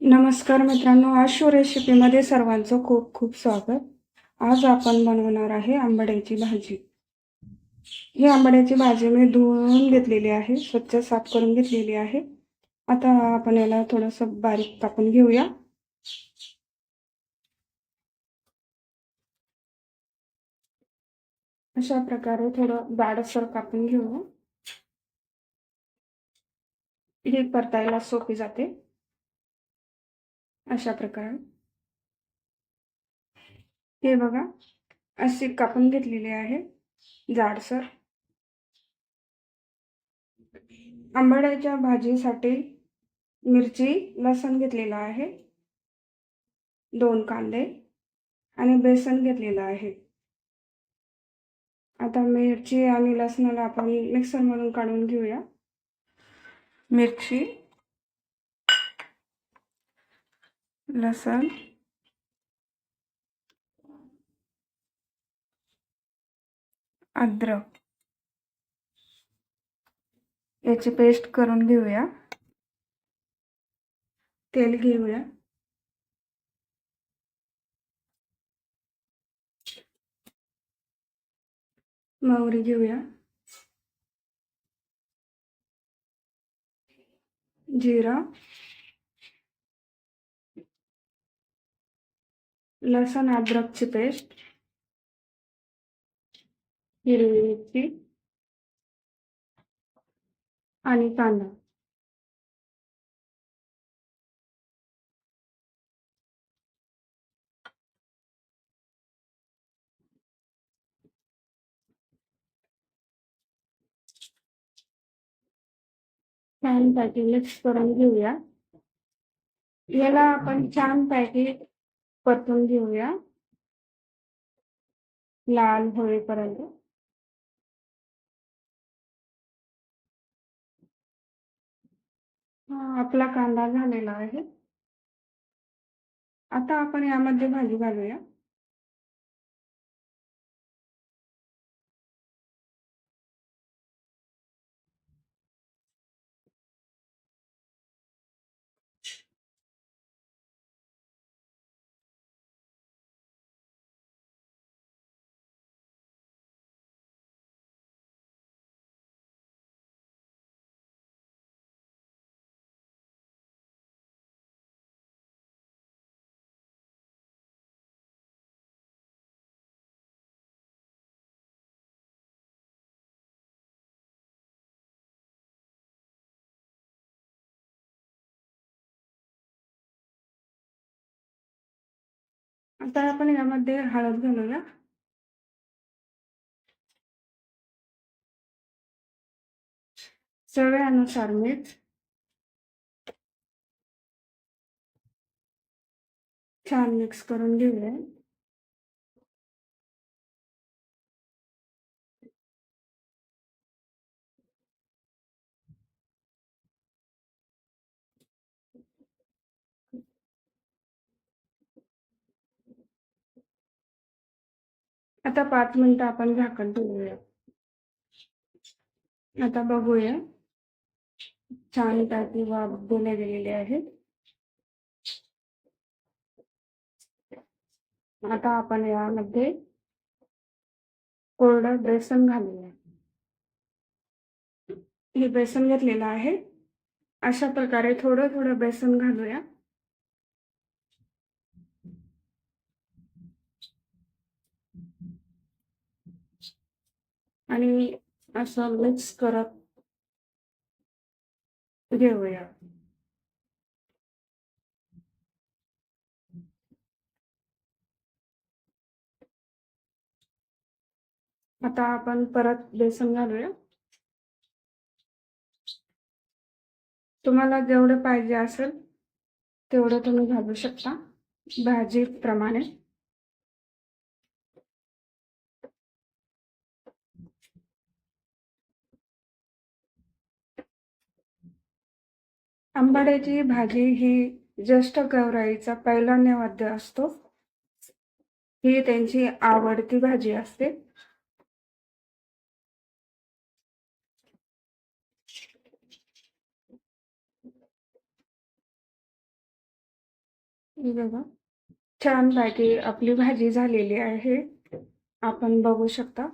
नमस्कार मित्रांनो आशू रेसिपीमध्ये सर्वांचं खूप खूप स्वागत. आज आपण बनवणार आहे आंबड्याची भाजी. ही आंबड्याची भाजी मी धुवून घेतलेली आहे स्वच्छ साफ करून घेतलेली आहे. आता आपण याला थोडंसं बारीक कापून घेऊया. अशा प्रकारे थोडं जाडसर कापून घेऊया ही परतायला सोपी जाते. अशा प्रकारे. हे बघा अशी कापून घेतलेली आहे जाडसर. आंबाड्याच्या भाजीसाठी मिरची लसण घेतलेला आहे. दोन कांदे आणि बेसन घेतलेलं आहे. आता मिरची आणि लसणाला आपण मिक्सरमधून काढून घेऊया. मिरची लसण अद्रक. याची पेस्ट करून घेऊया. तेल घेऊया. मोहरी घेऊया. जिरा. लसण अद्रकची पेस्ट हिरवी मिरची आणि कांदा. छान मिक्स करून घेऊया. याला आपण छान पॅकेट परतून घेऊया. लाल होईपर्यंत. आपला कांदा झालेला आहे. आता आपण यामध्ये भाजी घालूया. आता आपण यामध्ये हळद घालूया चव्यानुसार मीठ छान मिक्स करून घेऊया आता पाच मिनिटं आपण झाकण ठेवूया. आता बघूया. छान त्याची वाफ दिले गेलेले आहेत. आता आपण यामध्ये कोरडं बेसन घालूया. हे बेसन घेतलेलं आहे. अशा प्रकारे थोडं थोडं बेसन घालूया. आणि असं मिक्स करत घेऊया. आता आपण परत बेसन घालूया. तुम्हाला जेवढं पाहिजे असेल तेवढं तुम्ही घालू शकता. भाजी प्रमाणे आंबाड्याची भाजी ही ज्येष्ठ गौराईचा पहिला नैवेद्य असतो. ही त्यांची आवडती भाजी असते. बघा छान भाजी आपली भाजी झालेली आहे. आपण बघू शकता.